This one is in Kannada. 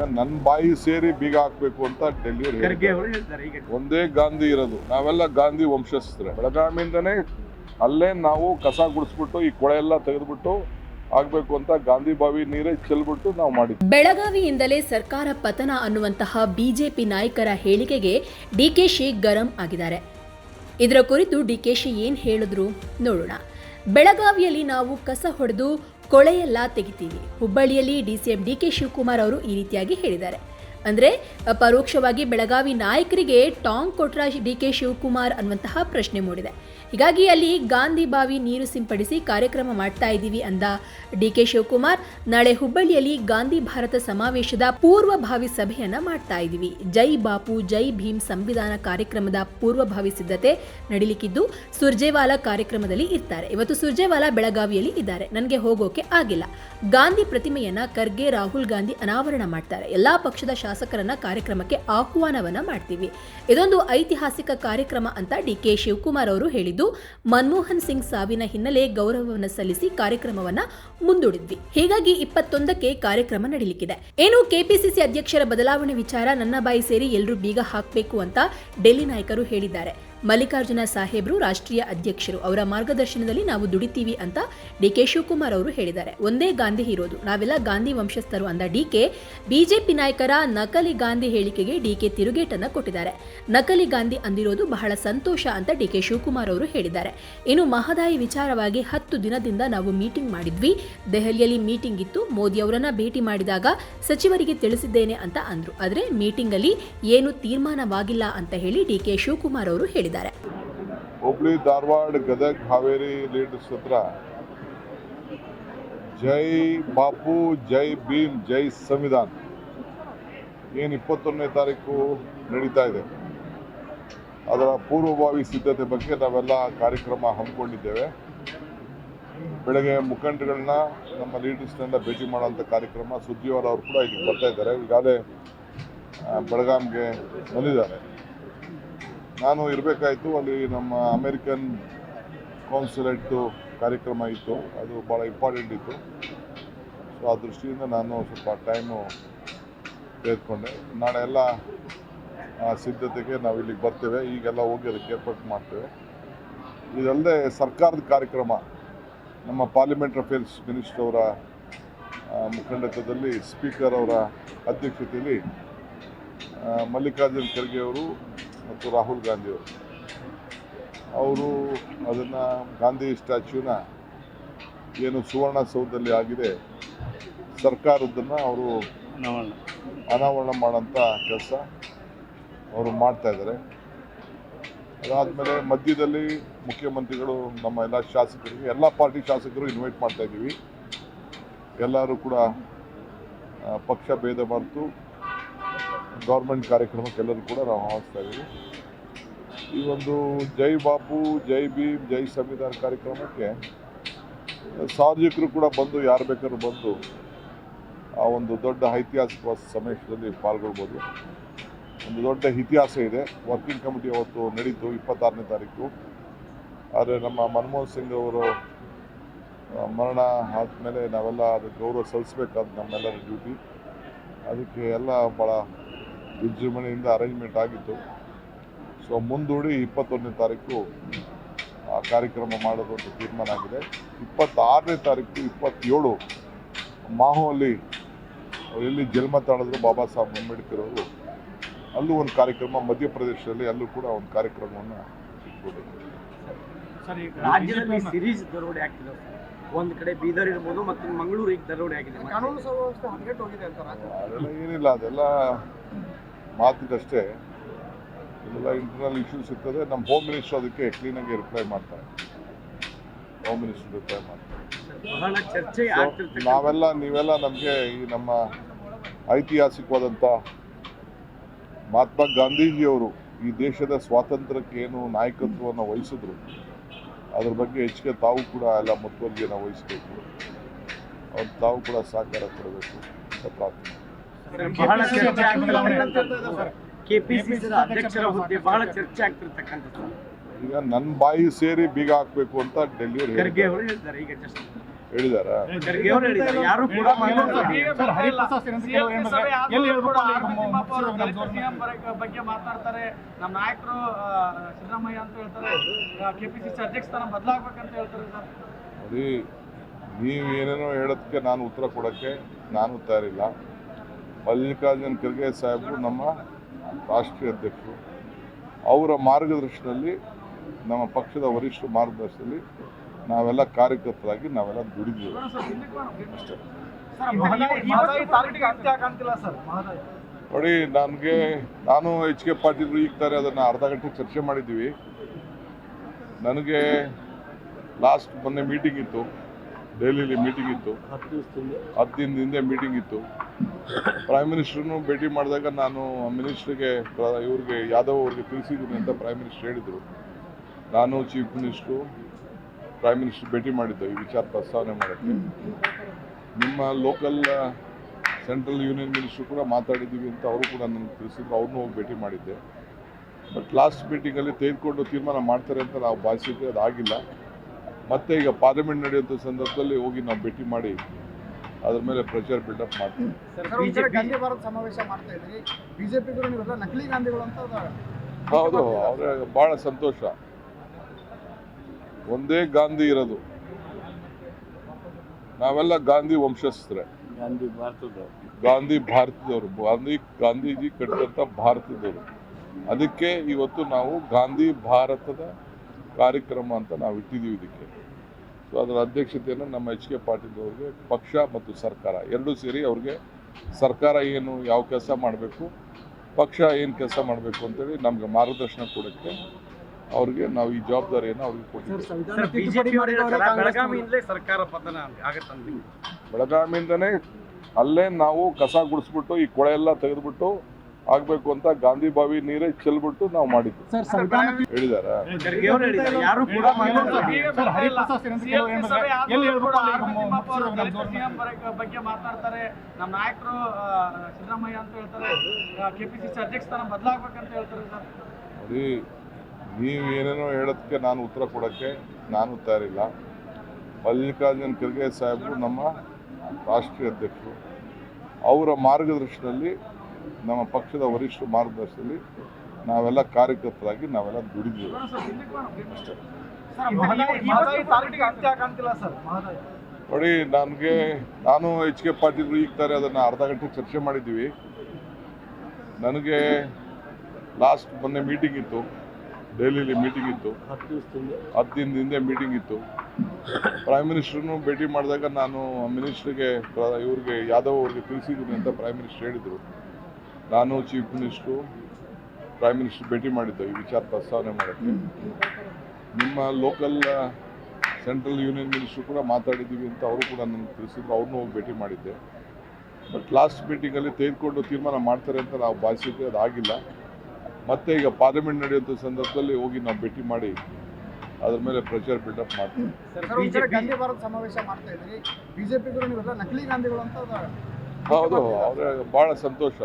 ಈಗ ನನ್ನ ಬಾಯಿ ಸೇರಿ ಬೀಗ ಹಾಕ್ಬೇಕು ಅಂತ ಡೆಲ್ಲಿ ಒಂದೇ ಗಾಂಧಿ ಇರೋದು. ನಾವೆಲ್ಲ ಗಾಂಧಿ ವಂಶಸ್ಥರೆ. ಬೆಳಗಾವಿಯಿಂದನೇ ಅಲ್ಲೇ ನಾವು ಕಸ ಗುಡಿಸ್ಬಿಟ್ಟು ಈ ಕೊಳೆ ಎಲ್ಲ ತೆಗೆದುಬಿಟ್ಟು ಆಗ್ಬೇಕು ಅಂತ ಗಾಂಧಿ ಬಾವಿ ನೀರೇ ಚೆಲ್ಬಿಟ್ಟು ನಾವು ಮಾಡಿದ್ವಿ. ಬೆಳಗಾವಿಯಿಂದಲೇ ಸರ್ಕಾರ ಪತನ ಅನ್ನುವಂತಹ ಬಿಜೆಪಿ ನಾಯಕರ ಹೇಳಿಕೆಗೆ ಡಿ ಕೆ ಶಿ ಗರಂ ಆಗಿದ್ದಾರೆ. ಇದರ ಕುರಿತು ಡಿ ಕೆ ಶಿ ಏನ್ ಹೇಳಿದ್ರು ನೋಡೋಣ. ಬೆಳಗಾವಿಯಲ್ಲಿ ನಾವು ಕಸ ಹೊಡೆದು ಕೊಳೆಯೆಲ್ಲ ತೆಗಿತೀವಿ. ಹುಬ್ಬಳ್ಳಿಯಲ್ಲಿ ಡಿಸಿಎಂ ಡಿಕೆ ಶಿವಕುಮಾರ್ ಅವರು ಈ ರೀತಿಯಾಗಿ ಹೇಳಿದ್ದಾರೆ. ಅಂದ್ರೆ ಪರೋಕ್ಷವಾಗಿ ಬೆಳಗಾವಿ ನಾಯಕರಿಗೆ ಟಾಂಗ್ ಕೊಟ್ರ ಡಿ ಕೆ ಶಿವಕುಮಾರ್ ಅನ್ನುವಂತಹ ಪ್ರಶ್ನೆ ಮೂಡಿದೆ. ಹೀಗಾಗಿ ಅಲ್ಲಿ ಗಾಂಧಿ ಬಾವಿ ನೀರು ಸಿಂಪಡಿಸಿ ಕಾರ್ಯಕ್ರಮ ಮಾಡ್ತಾ ಇದ್ದೀವಿ ಅಂದ ಡಿ ಕೆ ಶಿವಕುಮಾರ್. ನಾಳೆ ಹುಬ್ಬಳ್ಳಿಯಲ್ಲಿ ಗಾಂಧಿ ಭಾರತ ಸಮಾವೇಶದ ಪೂರ್ವಭಾವಿ ಸಭೆಯನ್ನು ಮಾಡ್ತಾ ಇದ್ದೀವಿ. ಜೈ ಬಾಪು, ಜೈ ಭೀಮ್ ಸಂವಿಧಾನ ಕಾರ್ಯಕ್ರಮದ ಪೂರ್ವಭಾವಿ ಸಿದ್ಧತೆ ನಡೀಲಿಕ್ಕಿದ್ದು ಸುರ್ಜೇವಾಲಾ ಕಾರ್ಯಕ್ರಮದಲ್ಲಿ ಇರ್ತಾರೆ. ಇವತ್ತು ಸುರ್ಜೇವಾಲಾ ಬೆಳಗಾವಿಯಲ್ಲಿ ಇದ್ದಾರೆ. ನನಗೆ ಹೋಗೋಕೆ ಆಗಿಲ್ಲ. ಗಾಂಧಿ ಪ್ರತಿಮೆಯನ್ನ ಖರ್ಗೆ, ರಾಹುಲ್ ಗಾಂಧಿ ಅನಾವರಣ ಮಾಡ್ತಾರೆ. ಎಲ್ಲಾ ಪಕ್ಷದ ಶಾಸಕರನ್ನ ಕಾರ್ಯಕ್ರಮಕ್ಕೆ ಆಹ್ವಾನವನ್ನ ಮಾಡ್ತೀವಿ. ಇದೊಂದು ಐತಿಹಾಸಿಕ ಕಾರ್ಯಕ್ರಮ ಅಂತ ಡಿ ಕೆ ಶಿವಕುಮಾರ್ ಅವರು ಹೇಳಿದ್ದು, ಮನಮೋಹನ್ ಸಿಂಗ್ ಸಾವಿನ ಹಿನ್ನೆಲೆ ಗೌರವವನ್ನು ಸಲ್ಲಿಸಿ ಕಾರ್ಯಕ್ರಮವನ್ನ ಮುಂದೂಡಿದ್ವಿ. ಹೀಗಾಗಿ ಇಪ್ಪತ್ತೊಂದಕ್ಕೆ ಕಾರ್ಯಕ್ರಮ ನಡೀಲಿಕ್ಕಿದೆ. ಏನು ಕೆಪಿಸಿಸಿ ಅಧ್ಯಕ್ಷರ ಬದಲಾವಣೆ ವಿಚಾರ ನನ್ನ ಬಾಯಿ ಸೇರಿ ಎಲ್ಲರೂ ಬೀಗ ಹಾಕಬೇಕು ಅಂತ ಡೆಲ್ಲಿ ನಾಯಕರು ಹೇಳಿದ್ದಾರೆ. ಮಲ್ಲಿಕಾರ್ಜುನ ಸಾಹೇಬ್ರು ರಾಷ್ಟ್ರೀಯ ಅಧ್ಯಕ್ಷರು. ಅವರ ಮಾರ್ಗದರ್ಶನದಲ್ಲಿ ನಾವು ದುಡಿತೀವಿ ಅಂತ ಡಿ ಕೆ ಶಿವಕುಮಾರ್ ಅವರು ಹೇಳಿದ್ದಾರೆ. ಒಂದೇ ಗಾಂಧಿ ಇರೋದು. ನಾವೆಲ್ಲ ಗಾಂಧಿ ವಂಶಸ್ಥರು ಅಂದ ಡಿಕೆ ಬಿಜೆಪಿ ನಾಯಕರ ನಕಲಿ ಗಾಂಧಿ ಹೇಳಿಕೆಗೆ ಡಿಕೆ ತಿರುಗೇಟನ್ನು ಕೊಟ್ಟಿದ್ದಾರೆ. ನಕಲಿ ಗಾಂಧಿ ಅಂದಿರೋದು ಬಹಳ ಸಂತೋಷ ಅಂತ ಡಿ ಕೆ ಶಿವಕುಮಾರ್ ಅವರು ಹೇಳಿದ್ದಾರೆ. ಇನ್ನು ಮಹದಾಯಿ ವಿಚಾರವಾಗಿ ಹತ್ತು ದಿನದಿಂದ ನಾವು ಮೀಟಿಂಗ್ ಮಾಡಿದ್ವಿ. ದೆಹಲಿಯಲ್ಲಿ ಮೀಟಿಂಗ್ ಇತ್ತು. ಮೋದಿ ಅವರನ್ನ ಭೇಟಿ ಮಾಡಿದಾಗ ಸಚಿವರಿಗೆ ತಿಳಿಸಿದ್ದೇನೆ ಅಂತ ಅಂದ್ರು. ಆದರೆ ಮೀಟಿಂಗ್ ಅಲ್ಲಿ ಏನು ತೀರ್ಮಾನವಾಗಿಲ್ಲ ಅಂತ ಹೇಳಿ ಡಿ ಕೆ ಶಿವಕುಮಾರ್ ಅವರು ಹೇಳಿದ್ದಾರೆ. ಹುಬ್ಳಿ, ಧಾರವಾಡ, ಗದಗ, ಹಾವೇರಿ ಲೀಡರ್ಸ್ ಹತ್ರ ಜೈ ಬಾಪು, ಜೈ ಭೀಮ್, ಜೈ ಸಂವಿಧಾನ. ಏನು ಇಪ್ಪತ್ತೊಂದನೇ ತಾರೀಕು ನಡೀತಾ ಇದೆ. ಅದರ ಪೂರ್ವಭಾವಿ ಸಿದ್ಧತೆ ಬಗ್ಗೆ ನಾವೆಲ್ಲ ಕಾರ್ಯಕ್ರಮ ಹಮ್ಮಿಕೊಂಡಿದ್ದೇವೆ. ಬೆಳಗ್ಗೆ ಮುಖಂಡಗಳನ್ನ ನಮ್ಮ ಲೀಡರ್ಸ್ನೆಲ್ಲ ಭೇಟಿ ಮಾಡೋಂಥ ಕಾರ್ಯಕ್ರಮ ಸುದ್ದಿಯವರವರು ಕೂಡ ಇಲ್ಲಿಗೆ ಬರ್ತಾ ಇದ್ದಾರೆ. ಈಗಾಗಲೇ ಬೆಳಗಾಂಗೆ ಬಂದಿದ್ದಾರೆ. ನಾನು ಇರಬೇಕಾಯ್ತು, ಅಲ್ಲಿ ನಮ್ಮ ಅಮೇರಿಕನ್ ಕಾನ್ಸುಲೇಟ್ ಕಾರ್ಯಕ್ರಮ ಇತ್ತು, ಅದು ಭಾಳ ಇಂಪಾರ್ಟೆಂಟ್ ಇತ್ತು. ಸೊ ಆ ದೃಷ್ಟಿಯಿಂದ ನಾನು ಸ್ವಲ್ಪ ಟೈಮು ತೆಗೆದುಕೊಂಡೆ. ನಾಳೆ ಎಲ್ಲ ಸಿದ್ಧತೆಗೆ ನಾವು ಇಲ್ಲಿಗೆ ಬರ್ತೇವೆ. ಈಗೆಲ್ಲ ಹೋಗಿ ಅದಕ್ಕೆ ಏರ್ಪಾಟ್ ಮಾಡ್ತೇವೆ. ಇದಲ್ಲದೆ ಸರ್ಕಾರದ ಕಾರ್ಯಕ್ರಮ, ನಮ್ಮ ಪಾರ್ಲಿಮೆಂಟ್ ಅಫೇರ್ಸ್ ಮಿನಿಸ್ಟರ್ ಅವರ ಮುಖಂಡತ್ವದಲ್ಲಿ ಸ್ಪೀಕರ್ ಅವರ ಅಧ್ಯಕ್ಷತೆಯಲ್ಲಿ ಮಲ್ಲಿಕಾರ್ಜುನ್ ಖರ್ಗೆ ಅವರು ಮತ್ತು ರಾಹುಲ್ ಗಾಂಧಿಯವರು ಅವರು. ಅವರು ಅದನ್ನು ಗಾಂಧಿ ಸ್ಟ್ಯಾಚ್ಯೂನ ಏನು ಸುವರ್ಣಸೌಧದಲ್ಲಿ ಆಗಿದೆ ಸರ್ಕಾರದನ್ನು ಅವರು ಅನಾವರಣ. ಮಾಡೋಂಥ ಕೆಲಸ ಅವರು ಮಾಡ್ತಾಯಿದ್ದಾರೆ ಅದಾದಮೇಲೆ ಮಧ್ಯದಲ್ಲಿ ಮುಖ್ಯಮಂತ್ರಿಗಳು ನಮ್ಮ ಎಲ್ಲ ಶಾಸಕರಿಗೆ ಎಲ್ಲ ಪಾರ್ಟಿ ಶಾಸಕರು ಇನ್ವೈಟ್ ಮಾಡ್ತಾ ಇದ್ದೀವಿ. ಎಲ್ಲರೂ ಕೂಡ ಪಕ್ಷ ಭೇದ ಮರೆತು ಗೌರ್ಮೆಂಟ್ ಕಾರ್ಯಕ್ರಮಕ್ಕೆಲ್ಲರೂ ಕೂಡ ನಾವು ಆಹ್ವಾನಿಸ್ತಾ ಇದ್ದೀವಿ. ಈ ಒಂದು ಜೈ ಬಾಪು, ಜೈ ಭೀಮ್, ಜೈ ಸಂವಿಧಾನ ಕಾರ್ಯಕ್ರಮಕ್ಕೆ ಸಾರ್ವಜನಿಕರು ಕೂಡ ಬಂದು, ಯಾರು ಬೇಕಾದ್ರೂ ಬಂದು ಆ ಒಂದು ದೊಡ್ಡ ಐತಿಹಾಸಿಕ ಸಮೇಶದಲ್ಲಿ ಪಾಲ್ಗೊಳ್ಬೋದು. ಒಂದು ದೊಡ್ಡ ಇತಿಹಾಸ ಇದೆ. ವರ್ಕಿಂಗ್ ಕಮಿಟಿ ಅವತ್ತು ನಡೀತು ಇಪ್ಪತ್ತಾರನೇ ತಾರೀಕು. ಆದರೆ ನಮ್ಮ ಮನಮೋಹನ್ ಸಿಂಗ್ ಅವರು ಮರಣ ಆದಮೇಲೆ ನಾವೆಲ್ಲ ಅದಕ್ಕೆ ಗೌರವ ಸಲ್ಲಿಸ್ಬೇಕಾದ ನಮ್ಮೆಲ್ಲರ ಡ್ಯೂಟಿ. ಅದಕ್ಕೆ ಎಲ್ಲ ಭಾಳ ವಿಜೃಂಭಣೆಯಿಂದ ಅರೇಂಜ್ಮೆಂಟ್ ಆಗಿತ್ತು. ಸೊ ಮುಂದೂಡಿ ಇಪ್ಪತ್ತೊಂದನೇ ತಾರೀಕು ಆ ಕಾರ್ಯಕ್ರಮ ಮಾಡೋದು ಅಂತ ತೀರ್ಮಾನ ಆಗಿದೆ. ಇಪ್ಪತ್ತಾರನೇ ತಾರೀಕು ಇಪ್ಪತ್ತೇಳು ಮಾಹುವಲ್ಲಿ ಅವ್ರು ಎಲ್ಲಿ ಜನ್ಮ ತಾಳಿದ್ರು ಬಾಬಾ ಸಾಹೇಬ್ ಅಂಬೇಡ್ಕರ್ ಅವರು ಅಲ್ಲೂ ಒಂದು ಕಾರ್ಯಕ್ರಮ ಮಧ್ಯಪ್ರದೇಶದಲ್ಲಿ ಅಲ್ಲೂ ಕೂಡ ಒಂದು ಕಾರ್ಯಕ್ರಮವನ್ನು ಇಟ್ಕೊಂಡಿದ್ದಾರೆ. ಸರ್ ಈಗ ರಾಜ್ಯದಲ್ಲಿ ಸಿರೀಸ್ ದರೋಡೆ ಆಗ್ತಿದೆ ಸರ್. ಒಂದ್ ಕಡೆ ಬೀದರ್ ಇರ್ಬೋದು ಮತ್ತು ಮಂಗಳೂರು ಈಗ ದರೋಡೆ ಆಗಿದೆ. ಕಾನೂನು ಸುವ್ಯವಸ್ಥೆ ಹದಗೆಟ್ಟು ಹೋಗಿದೆ ಅಂತ ರಾಜ್ಯ. ಅದೆಲ್ಲ ಏನಿಲ್ಲ ಅದೆಲ್ಲ ಮಾತಿಗಷ್ಟೇ ಇದೆಲ್ಲ ಇಂಟರ್ನಲ್ ಇಶ್ಯೂಸ್ ಇರ್ತದೆ. ನಮ್ಮ ಹೋಮ್ ಮಿನಿಸ್ಟರ್ ಅದಕ್ಕೆ ಕ್ಲೀನಾಗಿ ರಿಪ್ಲೈ ಮಾಡ್ತಾರೆ. ಹೋಮ್ ಮಿನಿಸ್ಟರ್ ರಿಪ್ಲೈ ಮಾಡ್ತಾರೆ. ನಾವೆಲ್ಲ ನೀವೆಲ್ಲ ನಮಗೆ ಈ ನಮ್ಮ ಐತಿಹಾಸಿಕವಾದಂಥ ಮಹಾತ್ಮ ಗಾಂಧೀಜಿಯವರು ಈ ದೇಶದ ಸ್ವಾತಂತ್ರ್ಯಕ್ಕೆ ಏನು ನಾಯಕತ್ವವನ್ನು ವಹಿಸಿದ್ರು ಅದ್ರ ಬಗ್ಗೆ ಹೆಚ್ಚಿಗೆ ತಾವು ಕೂಡ ಎಲ್ಲ ಮುತುವರ್ಜಿಯನ್ನು ವಹಿಸಬೇಕು. ಅವ್ರು ತಾವು ಕೂಡ ಸಹಕಾರ ಕೊಡಬೇಕು ಅಂತ ಪ್ರಾರ್ಥನೆ ಬಹಳ ಚರ್ಚೆ ಕೆಪಿಸಿಸಿ ಅಧ್ಯಕ್ಷರ ಹುದ್ದೆ ಬಹಳ ಚರ್ಚೆ ಆಗ್ತಿರ್ತಕ್ಕಂಥದ್ದು. ಈಗ ನನ್ನ ಬಾಯಿ ಸೇರಿ ಬೀಗ ಹಾಕ್ಬೇಕು ಅಂತ ಡೆಲ್ಲಿ ಖರ್ಗೆ ಅವರು ಹೇಳ್ತಾರೆ ಈಗ ಜಸ್ಟ್ ಹೇಳಿದಾರ? ಖರ್ಗೆ ಅವರು ಹೇಳಿದ್ದಾರೆ ಯಾರು ಕೂಡ ಬಗ್ಗೆ ಮಾತಾಡ್ತಾರೆ. ನಮ್ಮ ನಾಯಕರು ಸಿದ್ದರಾಮಯ್ಯ ಅಂತ ಹೇಳ್ತಾರೆ. ಕೆಪಿಸಿಸಿ ಅಧ್ಯಕ್ಷ ಸ್ಥಾನ ಬದಲಾಗ್ಬೇಕಂತ ಹೇಳ್ತಾರೆ ಸರ್. ನೋಡಿ ನೀವು ಏನೇನೋ ಹೇಳೋದಕ್ಕೆ ನಾನು ಉತ್ತರ ಕೊಡೋಕ್ಕೆ ನಾನು ತಯಾರಿಲ್ಲ. ಮಲ್ಲಿಕಾರ್ಜುನ್ ಖರ್ಗೆ ಸಾಹೇಬರು ನಮ್ಮ ರಾಷ್ಟ್ರೀಯ ಅಧ್ಯಕ್ಷರು. ಅವರ ಮಾರ್ಗದರ್ಶನದಲ್ಲಿ ನಮ್ಮ ಪಕ್ಷದ ವರಿಷ್ಠ ಮಾರ್ಗದರ್ಶನದಲ್ಲಿ ನಾವೆಲ್ಲ ಕಾರ್ಯಕರ್ತರಾಗಿ ನಾವೆಲ್ಲ ದುಡಿದಿದ್ದೇವೆ. ಅಷ್ಟೇ. ನೋಡಿ ನನಗೆ ನಾನು ಎಚ್ ಕೆ ಪಾಟೀಲ್ ಈಗ್ತಾರೆ, ಅದನ್ನು ಅರ್ಧ ಗಂಟೆ ಚರ್ಚೆ ಮಾಡಿದ್ದೀವಿ. ನನಗೆ ಲಾಸ್ಟ್ ಮೊನ್ನೆ ಮೀಟಿಂಗ್ ಇತ್ತು ಡೆಲ್ಲಿಲಿ ಮೀಟಿಂಗ್ ಇತ್ತು. ಹತ್ತು ದಿನದ ಹಿಂದೆ ಮೀಟಿಂಗ್ ಇತ್ತು. ಪ್ರೈಮ್ ಮಿನಿಸ್ಟ್ರನ್ನು ಭೇಟಿ ಮಾಡಿದಾಗ ನಾನು ಮಿನಿಸ್ಟ್ರಿಗೆ ಇವ್ರಿಗೆ, ಯಾದವ್ ಅವ್ರಿಗೆ ತಿಳಿಸಿದ್ದೀನಿ ಅಂತ ಪ್ರೈಮ್ ಮಿನಿಸ್ಟರ್ ಹೇಳಿದರು. ನಾನು ಚೀಫ್ ಮಿನಿಸ್ಟ್ರು ಪ್ರೈಮ್ ಮಿನಿಸ್ಟರ್ ಭೇಟಿ ಮಾಡಿದ್ದೆ ಈ ವಿಚಾರ ಪ್ರಸ್ತಾವನೆ ಮಾಡೋಕ್ಕೆ. ನಿಮ್ಮ ಲೋಕಲ್ ಸೆಂಟ್ರಲ್ ಯೂನಿಯನ್ ಮಿನಿಸ್ಟ್ರು ಕೂಡ ಮಾತಾಡಿದ್ದೀವಿ ಅಂತ ಅವರು ಕೂಡ ನನಗೆ ತಿಳಿಸಿದ್ರು. ಅವ್ರನ್ನೂ ಹೋಗಿ ಭೇಟಿ ಮಾಡಿದ್ದೆ. ಬಟ್ ಲಾಸ್ಟ್ ಮೀಟಿಂಗಲ್ಲಿ ತೆಗೆದುಕೊಂಡು ತೀರ್ಮಾನ ಮಾಡ್ತಾರೆ ಅಂತ ನಾವು ಭಾವಿಸಿದ್ದೆ ಅದಾಗಿಲ್ಲ. ಮತ್ತೆ ಈಗ ಪಾರ್ಲಿಮೆಂಟ್ ನಡೆಯುವಂಥ ಸಂದರ್ಭದಲ್ಲಿ ಹೋಗಿ ನಾವು ಭೇಟಿ ಮಾಡಿ ಅದ್ರ ಮೇಲೆ ಪ್ರೆಷರ್ ಬಿಲ್ಡಪ್ ಮಾಡ್ತೀವಿ. ಗಾಂಧಿ ಭಾರತ್ ಸಮಾವೇಶ ಮಾಡ್ತಾ ಇದ್ರಿ ಬಿಜೆಪಿಗರು ನೀವೆಲ್ಲ ನಕಲಿ ಗಾಂಧಿಗಳು ಅಂತ ಹೌದು ಅವರ ಭಾಳ ಸಂತೋಷ. ಒಂದೇ ಗಾಂಧಿ ಇರೋದು. ನಾವೆಲ್ಲ ಗಾಂಧಿ ವಂಶಸ್ಥರೇ. ಗಾಂಧಿ ಭಾರತದ ಗಾಂಧಿ ಭಾರತದವರು. ಗಾಂಧಿ ಗಾಂಧೀಜಿ ಕಟ್ಟಿದಂಥ ಭಾರತದವರು. ಅದಕ್ಕೆ ಇವತ್ತು ನಾವು ಗಾಂಧಿ ಭಾರತದ ಕಾರ್ಯಕ್ರಮ ಅಂತ ನಾವು ಇಟ್ಟಿದ್ದೀವಿ ಇದಕ್ಕೆ. ಸೊ ಅದರ ಅಧ್ಯಕ್ಷತೆಯನ್ನು ನಮ್ಮ ಎಚ್ ಕೆ ಪಾಟೀಲ್ ಅವ್ರಿಗೆ ಪಕ್ಷ ಮತ್ತು ಸರ್ಕಾರ ಎರಡೂ ಸೇರಿ ಅವ್ರಿಗೆ ಸರ್ಕಾರ ಏನು ಯಾವ ಕೆಲಸ ಮಾಡಬೇಕು ಪಕ್ಷ ಏನು ಕೆಲಸ ಮಾಡಬೇಕು ಅಂತೇಳಿ ನಮ್ಗೆ ಮಾರ್ಗದರ್ಶನ ಕೊಡೋಕ್ಕೆ ಅವ್ರಿಗೆ ನಾವು ಈ ಜವಾಬ್ದಾರಿಯನ್ನು ಅವ್ರಿಗೆ ಕೊಟ್ಟಿದ್ದೀವಿ. ಸರ್ ಬಿಜೆಪಿ ಅವರು ಹೇಳ್ತಾರೆ ಬೆಳಗಾವಿಯಿಂದಲೇ ಸರ್ಕಾರ ಪತನ ಆಗತ್ತಂತ ಬೆಳಗಾವಿಯಿಂದನೇ ಅಲ್ಲೇ ನಾವು ಕಸ ಗುಡಿಸ್ಬಿಟ್ಟು ಈ ಕೊಳೆ ಎಲ್ಲ ತೆಗೆದ್ಬಿಟ್ಟು ಆಗ್ಬೇಕು ಅಂತ ಗಾಂಧಿ ಬಾವಿ ನೀರೇ ಚೆಲ್ಬಿಟ್ಟು ನಾವು ಮಾಡಿದ್ವಿ. ಸರ್ ಸಂವಿಧಾನ ಹೇಳಿದಾರಾ? ಹೇಳಿದ್ದಾರೆ. ಬಗ್ಗೆ ಮಾತಾಡ್ತಾರೆ. ನಮ್ಮ ನಾಯಕರು ಸಿದ್ದರಾಮಯ್ಯ ಅಂತ ಹೇಳ್ತಾರೆ. ಕೆಪಿಸಿಸಿ ಅಧ್ಯಕ್ಷ ಸ್ಥಾನ ಬದಲಾಗ್ಬೇಕಂತ ಹೇಳ್ತಾರೆ ಸರ್. ನೋಡಿ ನೀವು ಏನೇನೋ ಹೇಳೋದಕ್ಕೆ ನಾನು ಉತ್ತರ ಕೊಡೋಕ್ಕೆ ನಾನು ತಯಾರಿಲ್ಲ. ಮಲ್ಲಿಕಾರ್ಜುನ್ ಖರ್ಗೆ ಸಾಹೇಬ್ರು ನಮ್ಮ ರಾಷ್ಟ್ರೀಯ ಅಧ್ಯಕ್ಷರು. ಅವರ ಮಾರ್ಗದರ್ಶನದಲ್ಲಿ ನಮ್ಮ ಪಕ್ಷದ ವರಿಷ್ಠ ಮಾರ್ಗದರ್ಶನದಲ್ಲಿ ನಾವೆಲ್ಲ ಕಾರ್ಯಕರ್ತರಾಗಿ ನಾವೆಲ್ಲ ದುಡಿದೀವಿ ಅಷ್ಟೇ ನೋಡಿ ನನಗೆ ನಾನು ಎಚ್ ಕೆ ಪಾಟೀಲ್ ಈಗ ತಾರೆ ಅದನ್ನು ಅರ್ಧ ಗಂಟೆ ಚರ್ಚೆ ಮಾಡಿದ್ದೀವಿ. ನನಗೆ ಲಾಸ್ಟ್ ಮೊನ್ನೆ ಮೀಟಿಂಗ್ ಇತ್ತು ಡೆಲ್ಲಿಲಿ ಮೀಟಿಂಗ್ ಇತ್ತು. ಹತ್ತು ದಿನದ ಹಿಂದೆ ಮೀಟಿಂಗ್ ಇತ್ತು. ಪ್ರೈಮ್ ಮಿನಿಸ್ಟ್ರನ್ನು ಭೇಟಿ ಮಾಡಿದಾಗ ನಾನು ಮಿನಿಸ್ಟ್ರಿಗೆ ಇವ್ರಿಗೆ, ಯಾದವ್ ಅವ್ರಿಗೆ ತಿಳಿಸಿದ್ದೀನಿ ಅಂತ ಪ್ರೈಮ್ ಮಿನಿಸ್ಟರ್ ಹೇಳಿದರು. ನಾನು ಚೀಫ್ ಮಿನಿಸ್ಟ್ರು ಪ್ರೈಮ್ ಮಿನಿಸ್ಟರ್ ಭೇಟಿ ಮಾಡಿದ್ದೆ ಈ ವಿಚಾರ ಪ್ರಸ್ತಾವನೆ ಮಾಡೋಕ್ಕೆ. ನಿಮ್ಮ ಲೋಕಲ್ ಸೆಂಟ್ರಲ್ ಯೂನಿಯನ್ ಮಿನಿಸ್ಟ್ರು ಕೂಡ ಮಾತಾಡಿದ್ದೀವಿ ಅಂತ ಅವರು ಕೂಡ ನನಗೆ ತಿಳಿಸಿದ್ರು. ಅವ್ರನ್ನೂ ಹೋಗಿ ಭೇಟಿ ಮಾಡಿದ್ದೆ. ಬಟ್ ಲಾಸ್ಟ್ ಮೀಟಿಂಗಲ್ಲಿ ತೆಗೆದುಕೊಂಡು ತೀರ್ಮಾನ ಮಾಡ್ತಾರೆ ಅಂತ ನಾವು ಭಾವಿಸಿದ್ದೆ ಅದಾಗಿಲ್ಲ ಮತ್ತೆ ಈಗ ಪಾರ್ಲಿಮೆಂಟ್ ನಡೆಯುವಂಥ ಸಂದರ್ಭದಲ್ಲಿ ಹೋಗಿ ನಾವು ಭೇಟಿ ಮಾಡಿ ಅದ್ರ ಮೇಲೆ ಪ್ರೆಷರ್ ಬಿಲ್ಡಪ್ ಮಾಡ್ತೀವಿ. ಹೌದು ಅವರ ಭಾಳ ಸಂತೋಷ.